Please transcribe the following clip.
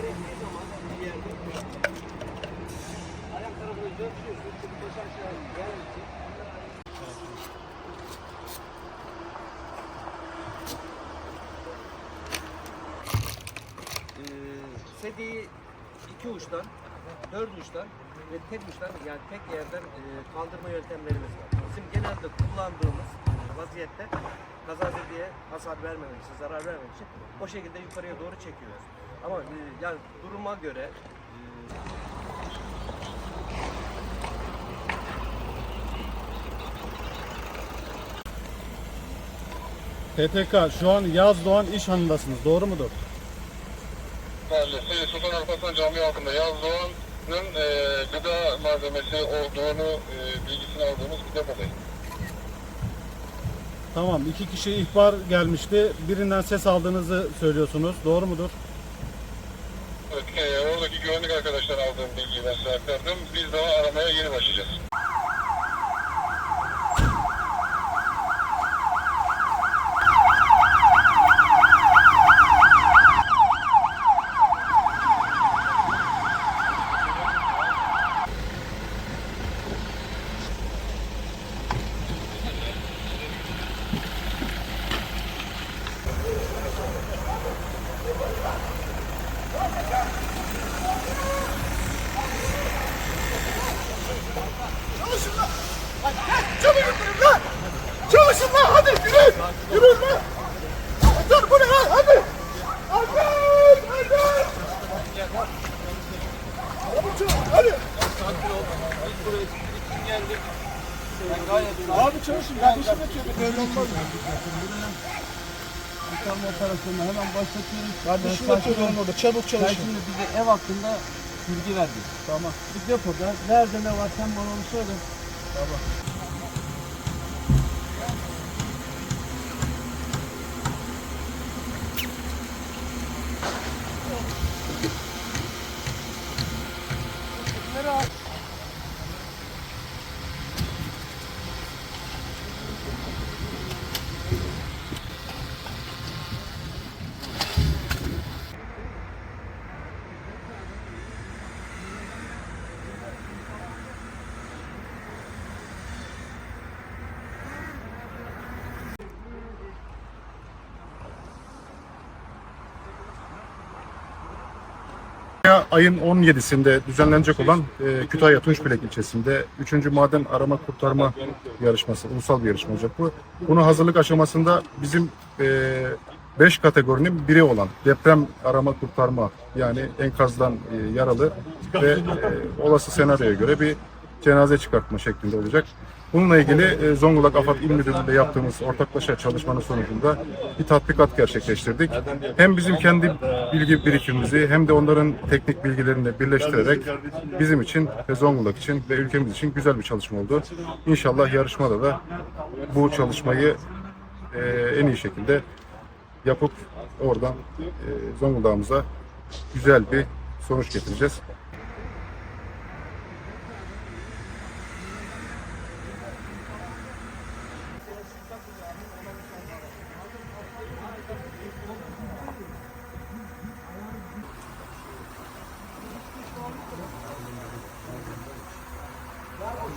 gerektiği zaman bir yerde ayak tarafını dönüşüyorsunuz. Çünkü baş aşağı gelmeyecek. Ee, sediyi iki uçtan, dört uçtan ve tek uçtan yani tek yerden e, kaldırma yöntemlerimiz var. Bizim genelde kullandığımız vaziyette kaza diye hasar vermemek için, zarar vermemek için o şekilde yukarıya doğru çekiyoruz. Ama e, yani duruma göre e, TTK şu an Yaz Doğan iş hanındasınız. Doğru mudur? Mahallesi Sultan Alparslan Camii altında Yaz Doğan'ın e, gıda malzemesi olduğunu e, bilgisini aldığımız bir depodayız. Tamam. iki kişi ihbar gelmişti. Birinden ses aldığınızı söylüyorsunuz. Doğru mudur? E, oradaki güvenlik arkadaşlar aldığım bilgiyi ben size aktardım. Biz daha aramaya yeni başlayacağız. Çalışın lan! Çabuk yürüyün lan! Çalışın lan hadi yürüyün! Yürüyün lan! Dur bu ne lan hadi! Hadi! Hadi! Hadi! Abi çalışın kardeşim yatıyor böyle olmaz? Kurtarma operasyonunu hemen başlatıyoruz. Kardeşim Sen yatıyor lan orada çabuk Sen çalışın. şimdi bize ev hakkında bilgi verdin. Tamam. Bir depoda nerede ne var sen bana onu söyle. Ya ayın 17'sinde düzenlenecek olan e, Kütahya Tunçbilek ilçesinde 3. maden arama kurtarma yarışması, ulusal bir yarışma olacak bu. Bunu hazırlık aşamasında bizim 5 kategorinin biri olan deprem arama kurtarma yani enkazdan e, yaralı ve e, olası senaryoya göre bir cenaze çıkartma şeklinde olacak. Bununla ilgili e, Zonguldak AFAD İl Müdürlüğü'nde yaptığımız ortaklaşa çalışmanın sonucunda bir tatbikat gerçekleştirdik. Hem bizim kendi bilgi birikimimizi hem de onların teknik bilgilerini birleştirerek bizim için ve Zonguldak için ve ülkemiz için güzel bir çalışma oldu. İnşallah yarışmada da bu çalışmayı e, en iyi şekilde yapıp oradan e, Zonguldak'ımıza güzel bir sonuç getireceğiz.